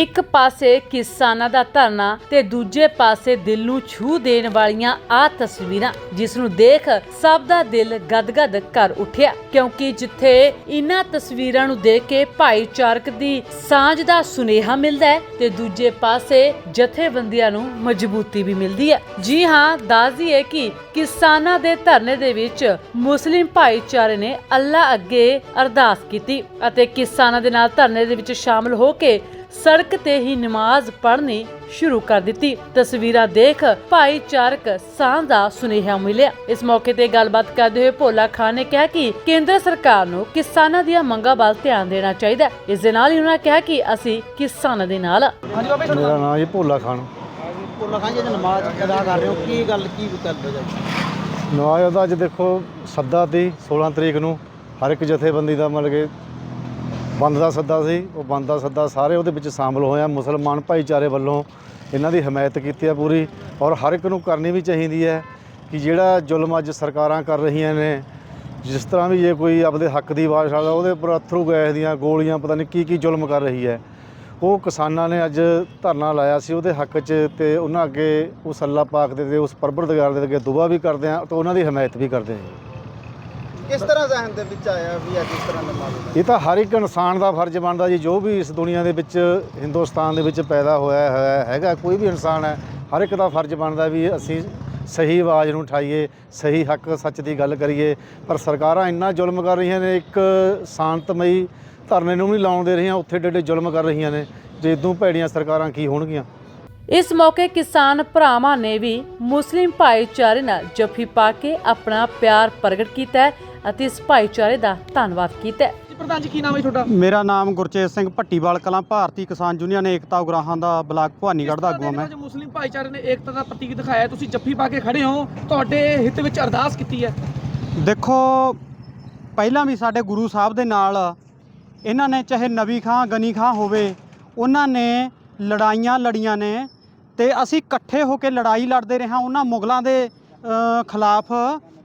ਇੱਕ ਪਾਸੇ ਕਿਸਾਨਾਂ ਦਾ ਧਰਨਾ ਤੇ ਦੂਜੇ ਪਾਸੇ ਦਿਲ ਨੂੰ ਛੂ ਦੇਣ ਵਾਲੀਆਂ ਆ ਤਸਵੀਰਾਂ, ਜਿਸ ਨੂੰ ਦੇਖ ਸਭ ਦਾ ਦਿਲ ਗਦਗਦ ਕਰ ਉੱਠਿਆ। ਕਿਉਂਕਿ ਜਿੱਥੇ ਇਨ੍ਹਾਂ ਤਸਵੀਰਾਂ ਨੂੰ ਦੇਖ ਕੇ ਭਾਈਚਾਰਕ ਦੀ ਸਾਂਝ ਦਾ ਸੁਨੇਹਾ ਮਿਲਦਾ ਹੈ, ਤੇ ਦੂਜੇ ਪਾਸੇ ਜਥੇਬੰਦੀਆਂ ਨੂੰ ਮਜ਼ਬੂਤੀ ਵੀ ਮਿਲਦੀ ਹੈ। ਜੀ ਹਾਂ ਦੱਸਦੀ ਹੈ ਕਿ ਕਿਸਾਨਾਂ ਦੇ ਧਰਨੇ ਦੇ ਵਿੱਚ ਮੁਸਲਿਮ ਭਾਈਚਾਰੇ ਨੇ ਅੱਲਾ ਅੱਗੇ ਅਰਦਾਸ ਕੀਤੀ ਅਤੇ ਕਿਸਾਨਾਂ ਦੇ ਨਾਲ ਧਰਨੇ ਦੇ ਵਿੱਚ ਸ਼ਾਮਲ ਹੋ ਕੇ ਸੜਕ ਤੇ ਹੀ ਨਮਾਜ਼ ਪੜ੍ਹਨੀ ਸ਼ੁਰੂ ਕਰ ਦਿੱਤੀ। ਤਸਵੀਰਾਂ ਦੇਖ ਭਾਈਚਾਰਕ ਸਾਂਝ ਦਾ ਸੁਨੇਹਾ ਮਿਲਿਆ। ਇਸ ਮੌਕੇ ਤੇ ਗੱਲਬਾਤ ਕਰਦੇ ਹੋਏ ਭੋਲਾ ਖਾਨ ਨੇ ਕਿਹਾ ਕਿ ਕੇਂਦਰ ਸਰਕਾਰ ਨੂੰ ਕਿਸਾਨਾਂ ਦੀਆਂ ਮੰਗਾਂ ਵੱਲ ਧਿਆਨ ਦੇਣਾ ਚਾਹੀਦਾ ਹੈ। ਇਸ ਦੇ ਨਾਲ ਹੀ ਉਹਨਾਂ ਕਿਹਾ ਕਿ ਅਸੀਂ ਕਿਸਾਨਾਂ ਦੇ ਨਾਲ ਹਾਂ। ਹਾਂਜੀ ਬਾਬਾ ਮੇਰਾ ਨਾਮ? ਜੀ ਭੋਲਾ ਖਾਨ। ਖਾਂ ਜੀ ਨਮਾਜ਼ ਅਦਾ ਕਰ ਰਹੇ ਹੋ। ਕੀ ਗੱਲ ਕੀ ਕਰਦੇ ਜੀ ਨਵਾਜ਼ ਦਾ ਅੱਜ ਦੇਖੋ ਸੱਦਾ ਤੀ 16 ਤਰੀਕ ਨੂੰ ਹਰ ਇੱਕ ਜਥੇਬੰਦੀ ਦਾ ਮਤਲਬ ਕਿ ਬੰਦ ਦਾ ਸੱਦਾ ਸੀ, ਉਹ ਬੰਦ ਦਾ ਸੱਦਾ ਸਾਰੇ ਉਹਦੇ ਵਿੱਚ ਸ਼ਾਮਲ ਹੋਏ ਆ, ਮੁਸਲਮਾਨ ਭਾਈਚਾਰੇ ਵੱਲੋਂ ਇਹਨਾਂ ਦੀ ਹਮਾਇਤ ਕੀਤੀ ਆ ਪੂਰੀ ਔਰ ਹਰ ਇੱਕ ਨੂੰ ਕਰਨੀ ਵੀ ਚਾਹੀਦੀ ਹੈ ਕਿ ਜਿਹੜਾ ਜ਼ੁਲਮ ਅੱਜ ਸਰਕਾਰਾਂ ਕਰ ਰਹੀਆਂ ਨੇ, ਜਿਸ ਤਰ੍ਹਾਂ ਵੀ ਜੇ ਕੋਈ ਆਪਦੇ ਹੱਕ ਦੀ ਆਵਾਜ਼ ਉਠਾਉਂਦਾ ਉਹਦੇ ਉੱਪਰ ਅਥਰੂ ਗੈਸ ਦੀਆਂ ਗੋਲੀਆਂ ਪਤਾ ਨਹੀਂ ਕੀ ਕੀ ਜ਼ੁਲਮ ਕਰ ਰਹੀ ਹੈ। ਉਹ ਕਿਸਾਨਾਂ ਨੇ ਅੱਜ ਧਰਨਾ ਲਾਇਆ ਸੀ ਉਹਦੇ ਹੱਕ 'ਚ ਤੇ ਉਹਨਾਂ ਅੱਗੇ ਉਸ ਅੱਲਾ ਪਾਕ ਦੇ ਤੇ, ਉਸ ਪਰਵਰਦਗਾਰ ਦੇ ਅੱਗੇ ਦੁਆ ਵੀ ਕਰਦੇ ਆ ਤੇ ਉਹਨਾਂ ਦੀ ਹਮਾਇਤ ਵੀ ਕਰਦੇ ਆ। ਕਿਸ ਤਰ੍ਹਾਂ ਜ਼ਹਿਨ ਦੇ ਵਿੱਚ ਆਇਆ ਵੀ ਅੱਜ ਇਸ ਤਰ੍ਹਾਂ ਨਮਾਜ਼ ਇਹ ਤਾਂ ਹਰ ਇੱਕ ਇਨਸਾਨ ਦਾ ਫਰਜ਼ ਬਣਦਾ ਜੀ ਜੋ ਵੀ ਇਸ ਦੁਨੀਆ ਦੇ ਵਿੱਚ ਹਿੰਦੁਸਤਾਨ ਦੇ ਵਿੱਚ ਪੈਦਾ ਹੋਇਆ ਹੈ ਹੈਗਾ ਕੋਈ ਵੀ ਇਨਸਾਨ ਹੈ ਹਰ ਇੱਕ ਦਾ ਫਰਜ਼ ਬਣਦਾ ਵੀ ਅਸੀਂ ਸਹੀ ਆਵਾਜ਼ ਨੂੰ ਉਠਾਈਏ ਸਹੀ ਹੱਕ ਸੱਚ ਦੀ ਗੱਲ ਕਰੀਏ। ਪਰ ਸਰਕਾਰਾਂ ਇੰਨਾ ਜ਼ੁਲਮ ਕਰ ਰਹੀਆਂ ਨੇ ਇੱਕ ਸ਼ਾਂਤਮਈ ਧਰਨੇ ਨੂੰ ਵੀ ਨਹੀਂ ਲਾਉਣ ਦੇ ਰਹੀਆਂ ਉੱਥੇ ਡੇਡੇ ਜ਼ੁਲਮ ਕਰ ਰਹੀਆਂ ਨੇ। ਜੇ ਇਦੋਂ ਭੈੜੀਆਂ ਸਰਕਾਰਾਂ ਕੀ ਹੋਣਗੀਆਂ? ਇਸ ਮੌਕੇ ਕਿਸਾਨ ਭਰਾਵਾਂ ਨੇ ਵੀ ਮੁਸਲਿਮ ਭਾਈਚਾਰੇ ਨਾਲ ਜੱਫੀ ਪਾ ਕੇ ਆਪਣਾ ਪਿਆਰ ਪ੍ਰਗਟ ਕੀਤਾ ਹੈ। ਅਤੇ ਇਸ ਭਾਈਚਾਰੇ ਦਾ ਧੰਨਵਾਦ ਕੀਤਾ ਹੈ। ਜੀ ਪ੍ਰਧਾਨ ਜੀ ਕੀ ਨਾਮ ਹੈ ਤੁਹਾਡਾ? ਮੇਰਾ ਨਾਮ ਗੁਰਚੇਤ ਸਿੰਘ ਭੱਟੀਵਾਲ ਕਲਾਂ ਭਾਰਤੀ ਕਿਸਾਨ ਯੂਨੀਅਨ ਏਕਤਾ ਉਗਰਾਹਾਂ ਦਾ ਬਲਾਕ ਭਵਾਨੀਗੜ੍ਹ ਦਾ ਆਗੂ ਮੈਂ ਅੱਜ ਮੁਸਲਿਮ ਭਾਈਚਾਰੇ ਨੇ ਏਕਤਾ ਦਾ ਪ੍ਰਤੀਕ ਦਿਖਾਇਆ। ਤੁਸੀਂ ਜੱਫੀ ਪਾ ਕੇ ਖੜੇ ਹੋ ਤੁਹਾਡੇ ਹਿੱਤ ਵਿੱਚ ਅਰਦਾਸ ਕੀਤੀ ਹੈ। ਦੇਖੋ ਪਹਿਲਾਂ ਵੀ ਸਾਡੇ ਗੁਰੂ ਸਾਹਿਬ ਦੇ ਨਾਲ ਇਹਨਾਂ ਨੇ ਚਾਹੇ ਨਬੀ ਖਾਂ ਗਨੀ ਖਾਂ ਹੋਵੇ ਉਹਨਾਂ ਨੇ ਲੜਾਈਆਂ ਲੜੀਆਂ ਨੇ ਤੇ ਅਸੀਂ ਇਕੱਠੇ ਹੋ ਕੇ ਲੜਾਈ ਲੜਦੇ ਰਹੇ ਹਾਂ। ਉਹਨਾਂ ਮੁਗਲਾਂ ਦੇ ਖਿਲਾਫ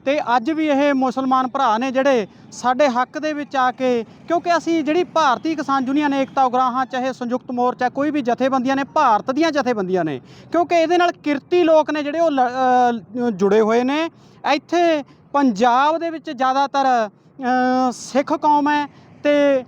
ਤੇ ਅੱਜ ਵੀ ਇਹ ਮੁਸਲਮਾਨ ਭਰਾ ਨੇ ਜਿਹੜੇ ਸਾਡੇ ਹੱਕ ਦੇ ਵਿੱਚ ਆ ਕੇ, ਕਿਉਂਕਿ ਅਸੀਂ ਜਿਹੜੀ ਭਾਰਤੀ ਕਿਸਾਨ ਯੂਨੀਅਨ ਏਕਤਾ ਉਗਰਾਹਾਂ, ਚਾਹੇ ਸੰਯੁਕਤ ਮੋਰਚਾ, ਕੋਈ ਵੀ ਜਥੇਬੰਦੀਆਂ ਨੇ, ਭਾਰਤ ਦੀਆਂ ਜਥੇਬੰਦੀਆਂ ਨੇ, ਕਿਉਂਕਿ ਇਹਦੇ ਨਾਲ ਕਿਰਤੀ ਲੋਕ ਨੇ ਜਿਹੜੇ ਉਹ ਲ- ਜੁੜੇ ਹੋਏ ਨੇ। ਇੱਥੇ ਪੰਜਾਬ ਦੇ ਵਿੱਚ ਜ਼ਿਆਦਾਤਰ ਸਿੱਖ ਕੌਮ ਹੈ ਤੇ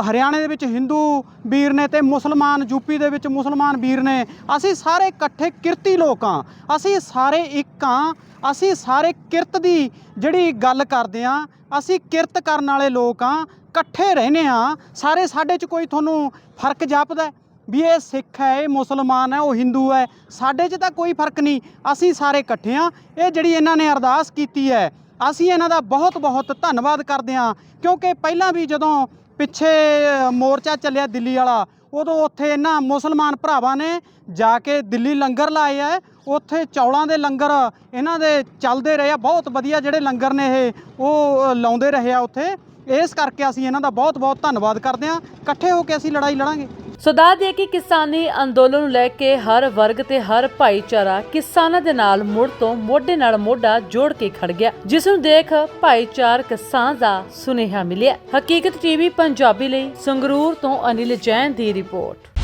ਹਰਿਆਣੇ ਦੇ ਵਿੱਚ ਹਿੰਦੂ ਵੀਰ ਨੇ ਤੇ ਮੁਸਲਮਾਨ ਯੂਪੀ ਦੇ ਵਿੱਚ ਮੁਸਲਮਾਨ ਵੀਰ ਨੇ। ਅਸੀਂ ਸਾਰੇ ਇਕੱਠੇ ਕਿਰਤੀ ਲੋਕ ਹਾਂ। ਅਸੀਂ ਸਾਰੇ ਇੱਕ ਹਾਂ। ਅਸੀਂ ਸਾਰੇ ਕਿਰਤ ਦੀ ਜਿਹੜੀ ਗੱਲ ਕਰਦੇ ਹਾਂ, ਅਸੀਂ ਕਿਰਤ ਕਰਨ ਵਾਲੇ ਲੋਕ ਹਾਂ, ਇਕੱਠੇ ਰਹਿੰਦੇ ਹਾਂ। ਸਾਰੇ ਸਾਡੇ 'ਚ ਕੋਈ ਤੁਹਾਨੂੰ ਫ਼ਰਕ ਜਾਪਦਾ ਵੀ ਇਹ ਸਿੱਖ ਹੈ, ਇਹ ਮੁਸਲਮਾਨ ਹੈ, ਉਹ ਹਿੰਦੂ ਹੈ। ਸਾਡੇ 'ਚ ਤਾਂ ਕੋਈ ਫ਼ਰਕ ਨਹੀਂ। ਅਸੀਂ ਸਾਰੇ ਇਕੱਠੇ ਹਾਂ। ਇਹ ਜਿਹੜੀ ਇਹਨਾਂ ਨੇ ਅਰਦਾਸ ਕੀਤੀ ਹੈ ਅਸੀਂ ਇਹਨਾਂ ਦਾ ਬਹੁਤ ਬਹੁਤ ਧੰਨਵਾਦ ਕਰਦੇ ਹਾਂ, ਕਿਉਂਕਿ ਪਹਿਲਾਂ ਵੀ ਜਦੋਂ ਪਿੱਛੇ ਮੋਰਚਾ ਚੱਲਿਆ ਦਿੱਲੀ ਵਾਲਾ, ਉਦੋਂ ਉੱਥੇ ਇਹਨਾਂ ਮੁਸਲਮਾਨ ਭਰਾਵਾਂ ਨੇ ਜਾ ਕੇ ਦਿੱਲੀ ਲੰਗਰ ਲਾਏ ਆ, ਉੱਥੇ ਚੌਲਾਂ ਦੇ ਲੰਗਰ ਇਹਨਾਂ ਦੇ ਚੱਲਦੇ ਰਹੇ ਆ, ਬਹੁਤ ਵਧੀਆ ਜਿਹੜੇ ਲੰਗਰ ਨੇ ਇਹ, ਉਹ ਲਾਉਂਦੇ ਰਹੇ ਆ ਉੱਥੇ। ਇਸ ਕਰਕੇ ਅਸੀਂ ਇਹਨਾਂ ਦਾ ਬਹੁਤ ਬਹੁਤ ਧੰਨਵਾਦ ਕਰਦੇ ਹਾਂ। ਇਕੱਠੇ ਹੋ ਕੇ ਅਸੀਂ ਲੜਾਈ ਲੜਾਂਗੇ। ਸੋ ਦੱਸ ਦਈਏ ਕਿ ਕਿਸਾਨੀ ਅੰਦੋਲਨ ਨੂੰ ਲੈ ਕੇ ਹਰ ਵਰਗ ਤੇ ਹਰ ਭਾਈਚਾਰਾ ਕਿਸਾਨਾਂ ਦੇ ਨਾਲ ਮੁੜ ਤੋਂ ਮੋਢੇ ਨਾਲ ਮੋਢਾ ਜੋੜ ਕੇ ਖੜ ਗਿਆ, ਜਿਸ ਨੂੰ ਦੇਖ ਭਾਈਚਾਰਕ ਸਾਂਝ ਦਾ ਸੁਨੇਹਾ ਮਿਲਿਆ। ਹਕੀਕਤ ਟੀਵੀ, ਪੰਜਾਬੀ ਲਈ ਸੰਗਰੂਰ ਤੋਂ ਅਨਿਲ ਜੈਨ ਦੀ ਰਿਪੋਰਟ।